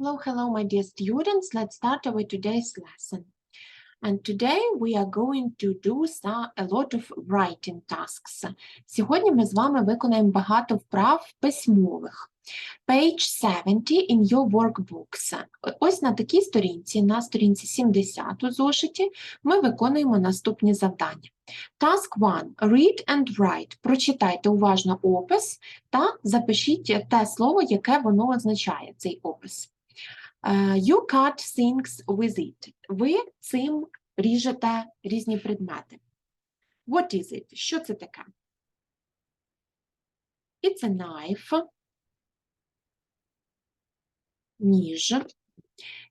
Hello, hello, my dear students. Let's start our today's lesson. And today we are going to do a lot of writing tasks. Сьогодні ми з вами виконаємо багато вправ письмових. Page 70 in your workbooks. Ось на такій сторінці, на сторінці 70 у зошиті, ми виконуємо наступні завдання. Task 1. Read and write. Прочитайте уважно опис та запишіть те слово, яке воно означає, цей опис. Е, You cut things with it. Ви цим ріжете різні предмети. What is it? Що це таке? It's a knife. Ніж.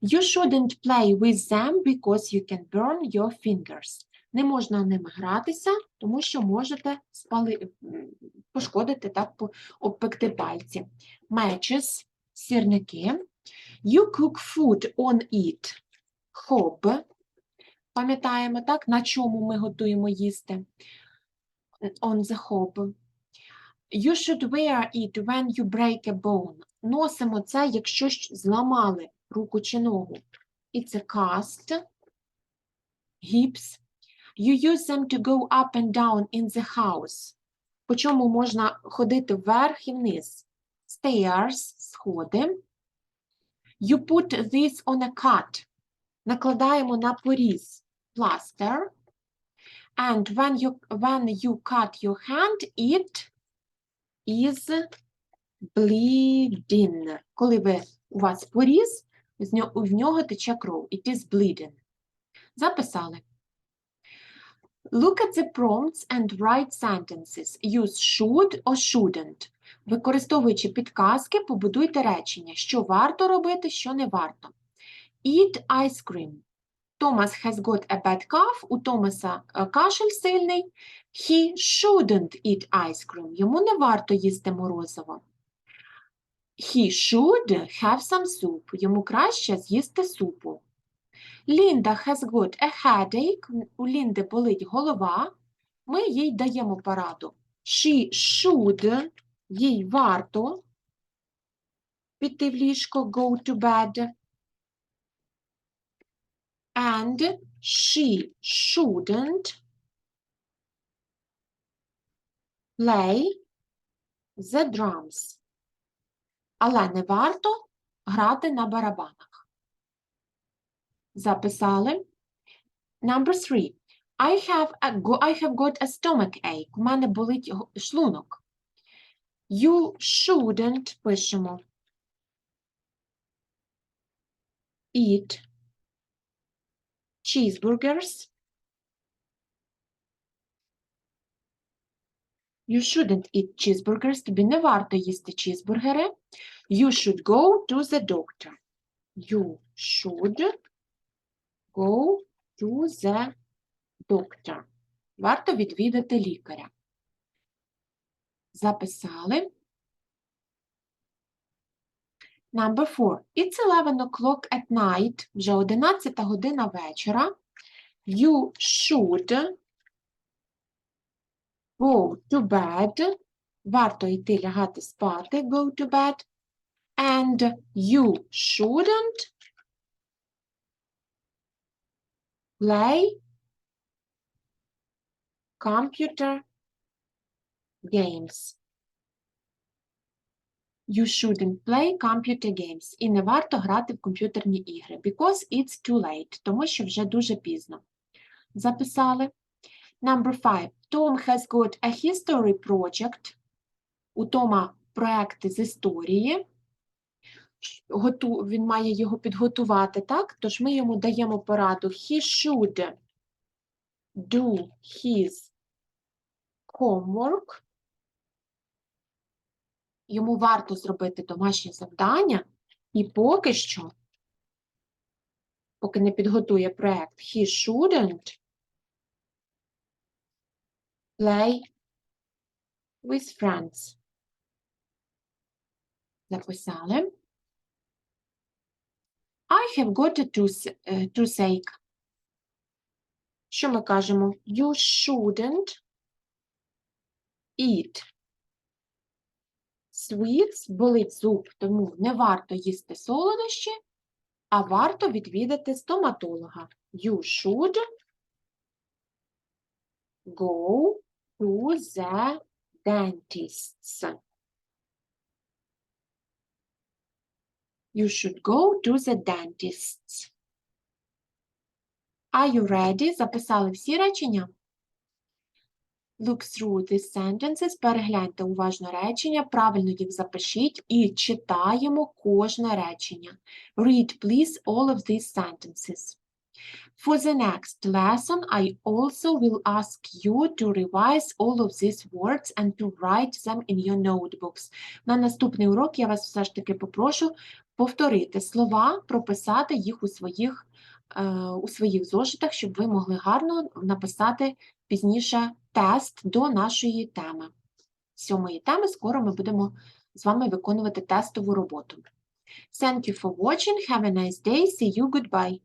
You shouldn't play with them because you can burn your fingers. Не можна ними гратися, тому що можете спали... пошкодити так, обпекти пальці. Matches, сірники. You cook food on it. Hob. Пам'ятаємо, так, на чому ми готуємо їсти. On the hob. You should wear it when you break a bone. Носимо це, якщо зламали руку чи ногу. It's a cast. Hips. You use them to go up and down in the house. По чому можна ходити вверх і вниз. Stairs, сходи. You put this on a cut. Накладаємо на поріз. Plaster. And when you, when you cut your hand, it is bleeding. Коли ви, у вас поріз, з нього, в нього тече кров. It is bleeding. Записали. Look at the prompts and write sentences. Use should or shouldn't. Використовуючи підказки, побудуйте речення, що варто робити, що не варто. Eat ice cream. Thomas has got a bad cough. У Томаса е, кашель сильний. He shouldn't eat ice cream. Йому не варто їсти морозиво. He should have some soup. Йому краще з'їсти супу. Linda has got a headache. У Лінди болить голова. Ми їй даємо пораду. She should, їй варто піти в ліжко, go to bed. And she shouldn't play the drums. Але не варто грати на барабанах. Записали. Number three. I have, a, I have got a stomach ache. У мене болить шлунок. You shouldn't, пишемо. Eat cheeseburgers. You shouldn't eat cheeseburgers. Тобі не варто їсти чізбургери. You should go to the doctor. You should go to the doctor. Варто відвідати лікаря. Записали. Number four. It's 11 o'clock at night. Вже 11 година вечора. You should go to bed. Варто йти лягати спати. Go to bed. And you shouldn't play computer games. You shouldn't play computer games. І не варто грати в комп'ютерні ігри. Because it's too late. Тому що вже дуже пізно. Записали. Number five. Tom has got a history project. У Тома проекти з історії. Він має його підготувати, так? Тож ми йому даємо пораду. He should do his homework. Йому варто зробити домашнє завдання, і поки що, поки не підготує проект, he shouldn't play with friends. Записали. I have got a е, toothache. Що ми кажемо? You shouldn't eat sweets, болить зуб, тому не варто їсти солодощі, а варто відвідати стоматолога. You should go to the dentist. You should go to the dentist. Are you ready? Записали всі речення? Look through these sentences. Перегляньте уважно речення, правильно їх запишіть і читаємо кожне речення. Read, please, all of these sentences. For the next lesson, I also will ask you to revise all of these words and to write them in your notebooks. На наступний урок я вас все ж таки попрошу повторити слова, прописати їх у своїх, е, у своїх зошитах, щоб ви могли гарно написати пізніше тест до нашої теми. Сьомої теми скоро ми будемо з вами виконувати тестову роботу. Thank you for watching. Have a nice day. See you. Goodbye.